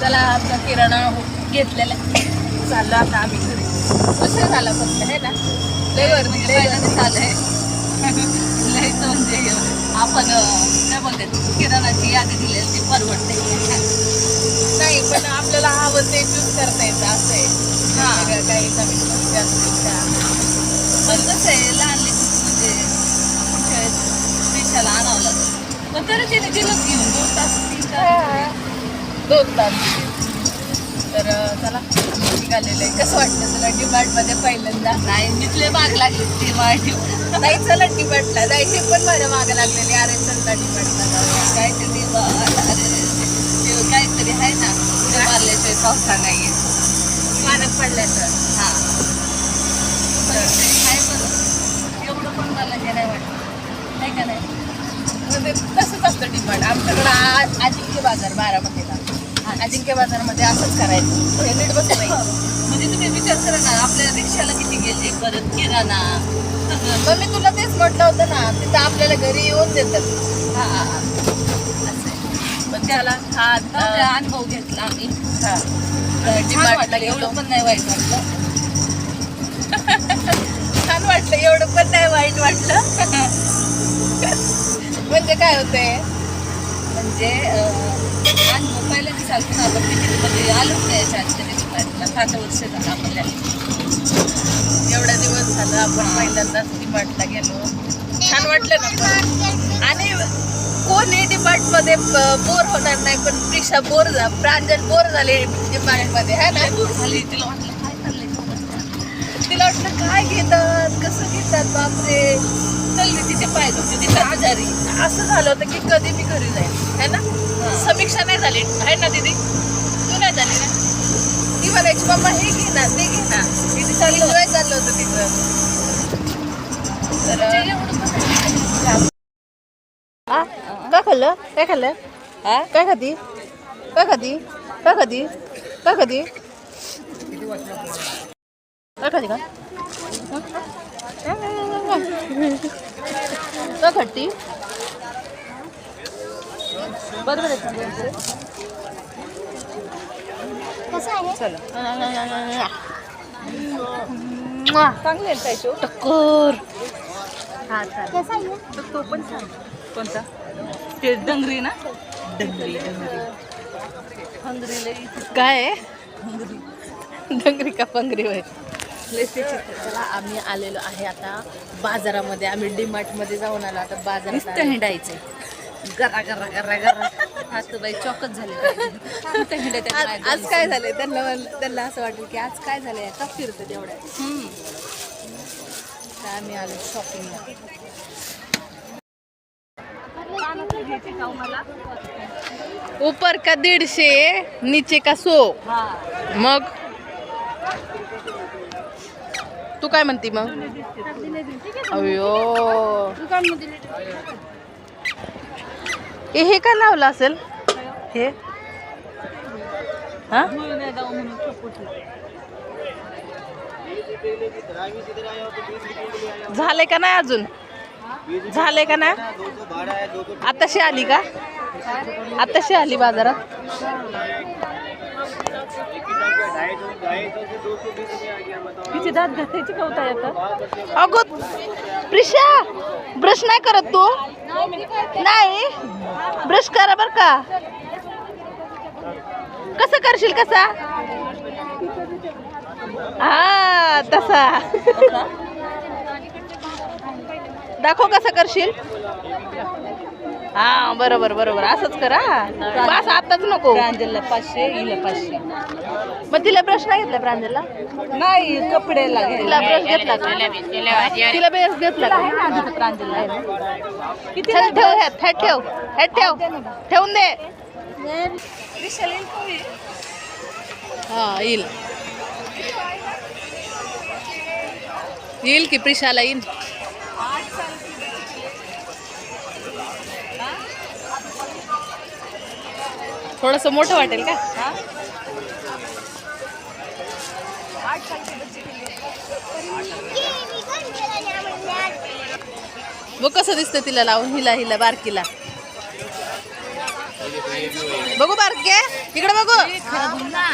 चला आमचा किराणा घेतलेला आहे. चाललो आता आम्ही घरी उशीर झाला फक्त आहे ना लय वर म्हणजे. पहिल्यांदा चाललंय लयच म्हणजे आपण काय बोलतात किराणाची यादी दिलेली ती परवडते नाही पण आपल्याला हवं ते यूज करता येतं असं आहे हा. काही नवीन त्या. पण कसं आहे लहान म्हणजे देशाला आणावं लागतं पण तरी तिने दिलंच घेऊन दोन तास तीन तास दोन तास तर चला निघालेलं आहे कसं वाटतं तुला डिमार्टमध्ये पहिल्यांदा? नाही मिथले माग लागली माझी नाही चला डिमार्टला. जायची पण माझ्या मागे लागलेली. अरे चलता डिमार्टला. काहीतरी काहीतरी आहे ना ते मारल्याशिवाय पावसा नाही येत. पाण्यात पडल्या तर हा बरं. एवढं पण मला हे नाही वाटत. नाही का नाही? म्हणजे तसंच असतं डिमांड आमच्याकडं आ- अजिंक्य बाजार बारामतीला. अजिंक्य बाजारमध्ये असंच करायचं. हे नीट बसत नाही म्हणजे तुम्ही विचार करा ना आपल्या रिक्षाला किती गेले परत किराणा. मग मी तुला तेच म्हटलं होतं ना तिथं आपल्याला घरी येऊन देतात. हा. असं आहे. पण त्याला हा चांगला अनुभव घेतला आम्ही. हा. छान वाटलं एवढं पण नाही वाईट वाटलं. छान वाटलं एवढं पण नाही वाईट वाटलं. म्हणजे काय होतंय? म्हणजे अं, अनुभव पहिल्या दिवसापासून आपण तिकीटमध्ये आलोच नाही याच्या आधी तरी फ्लाईटला सात वर्ष झालं आपल्याला एवढा दिवस झालं आपण पहिल्यांदाच डिमार्टला गेलो. छान वाटलं ना आणि कोणी डिमार्टमध्ये बोर होणार नाही पण प्रिशा बोर झा प्रांजल बोर झाले डिमार्टमध्ये है ना? लय झाली. तिला वाटलं काय चाललंय? समजलं. तिला वाटलं काय घेतात? कसं आजारी असं झालं होतं की कधी मी घरी जाईल है ना? समीक्षा नाही झाली. आहे ना दीदी? तू नाही झाली ना? ती म्हणायची बाबा हे घे ना ते घे ना. तिथे चाललं. वय चाललं होतं तिचं तर आ, काय खाल्लं? काय खाल्लं? हा? काय खाती? काय खाती? काय खाती? काय खाती? काय खाती का? काय खाती बरोबर आहे. चला. चांगले टक्कर. हा चालेल. तो पण छान कोणता? ते डंगरी ना? डंगरी. डंगरी काय आहे? डंगरी का पंगरी होय चला आम्ही आलेलो आहे आता बाजारामध्ये. आम्ही डीमार्टमध्ये जाऊन आलो आता बाजारात. हिंडायचं गरा गरा गरा गरा. आज तर बाई चॉकच झाले हिंडायचं आज काय झालंय? त्यांना त्यांना असं वाटेल की आज काय झालंय? का फिरतं तेवढ्या. तर आम्ही आलो शॉपिंगला ऊपर का दीडशे नीचे का सो? हा. मग? तू काय म्हणती मग? अयो ए, हे का लावलं असेल? हे? हा? झाले का नाही अजून? झाले का नाही? आताशी आली का? आताशी आली बाजारात? तिची दात घासायचे कवता येतात अगो प्रिशा ब्रश नाही करत तू? नाही? ब्रश करा बर का. कसं करशील कसा? हा तसा. दाखव कसं करशील. हा बरोबर बरोबर. असंच करा. बस आताच नको. प्रांजलला पाचशे हिला पाचशे. मग तिला ब्रश नाही घेतला प्रांजलला? नाही कपड्याला तिला ब्रश घेतला का? तिला ब्रश घेतला का? प्रांजलला आहे ना. चल ठेव ह्यात ह्यात ठेव. ह्यात ठेव. ठेवून दे. हा येईल. येईल की प्रिशाला येईल? थोडस मोठं वाटेल का? मग कसं दिसतं तिला लावून हिला हिला बारकीला. बघू बारके इकडे बघू. ना.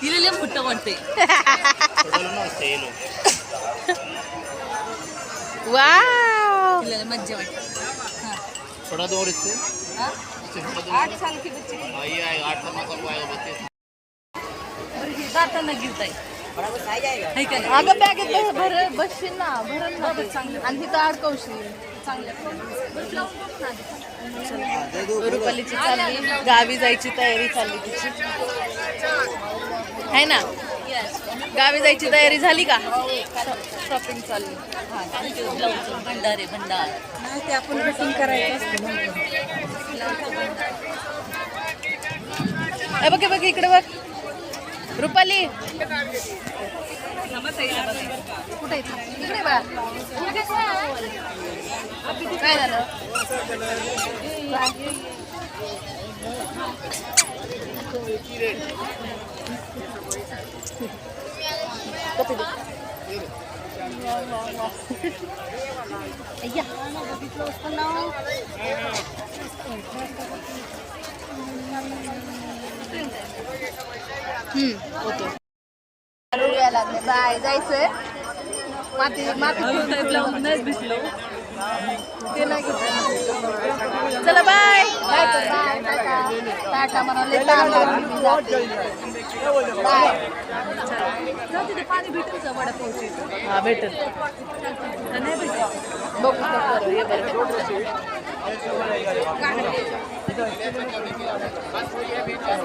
तिला मोठं वाटते वाव. मज्जा वाटते. हा. थोड़ा दूर इससे हा? आठ साल की बच्ची. हाँ, ये आठ साल का आएगा गिरताय नाही? अगं बॅगेत भर बसशील ना भरण ना. आणि तिथं अडकवशील. रुपालीची चालली. गावी जायची तयारी चालली तिची. आहे ना? गावी जायची तयारी झाली का? शॉपिंग हा, ब्लाऊज भंडार भंडार. ते आपण बुकिंग करायचं बघ बघ इकडे बघ. रुपाली. कुठे इकडे बघा. काय झालं? कधी दे? अय्या. हम्म, होतो. यायला लागले. बाय जायचंय माती माती ब्लाऊज नाही भिजलो ते नाही घेतलं. चला बाय बाय टाटा म्हणाले पाणी हा भेटेल. नाही भेटत बघू.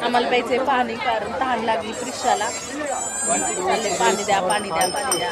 आम्हाला प्यायचे पाणी कारण तहान लागली फ्रिशाला चालले पाणी द्या पाणी द्या पाणी द्या.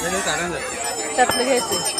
जीवन आले तिला प्यायचं त्यातलं घ्यायचं